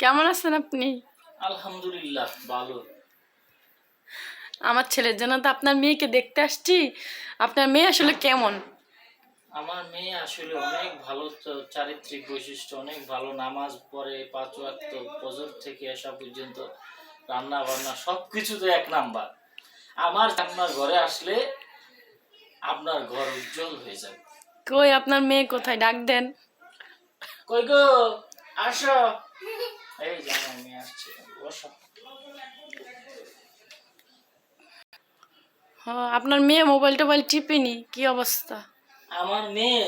কেমন আছেন আপনি? আলহামদুলিল্লাহ ভালো। আমার ছেলের জন্য তো আপনার মেয়েকে দেখতে আসছি। আপনার মেয়ে আসলে কেমন? আমার মেয়ে আসলে অনেক ভালো চারিত্রিক বৈশিষ্ট্য অনেক ভালো। নামাজ পড়ে পাঁচ ওয়াক্ত ফজর থেকে আসা পর্যন্ত রান্না বান্না সব কিছুতে এক নাম্বার। আমার আপনার ঘরে আসলে আপনার ঘর উজ্জ্বল হয়ে যাবে। কই আপনার মেয়ে কোথায়? ডাক দেন। কই গো? আসো। আপনার মেয়ে মোবাইল টোবাইল টিপেনি? কি অবস্থা? আমার মেয়ে,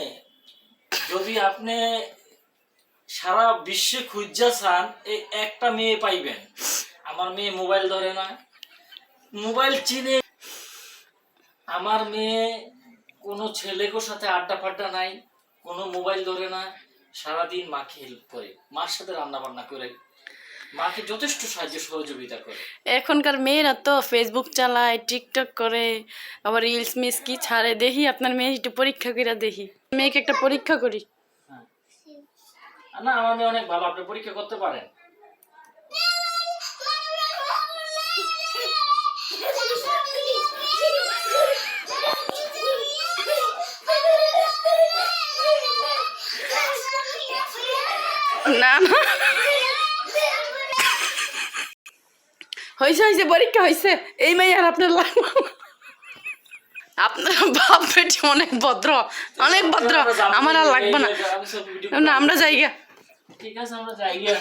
যদি আপনি সারা বিশ্বে খুঁজা চান এই একটা মেয়ে পাইবেন। আমার মেয়ে মোবাইল ধরে না। মোবাইল চিনে আমার মেয়ে কোনো ছেলেকের সাথে আড্ডা ফাড্ডা নাই, কোনো মোবাইল ধরে না, সারাদিন মাকে হেল্প করে, মার সাথে রান্না বান্না করে। মাকে যথেষ্ট সাহায্য সহযোগিতা করে। এখনকার মেয়েরা তো ফেসবুক চালায় টিকটক করে আবার রিলস মিস কি ছাড়ে দেখি আপনার মেয়ে একটু পরীক্ষা করে দেখি। মেয়েকে একটা পরীক্ষা করি। হ্যাঁ। না আমার মেয়ে অনেক ভালো আপনি পরীক্ষা করতে পারেন। না না। হয়েছে হয়েছে পরীক্ষা হয়েছে এই মেয়ে আর আপনার লাগবে আপনার বাপ বেটি অনেক ভদ্র অনেক ভদ্র। আমার আর লাগবে না। আমরা যাই গা। ঠিক আছে, আমরা যাই গিয়া।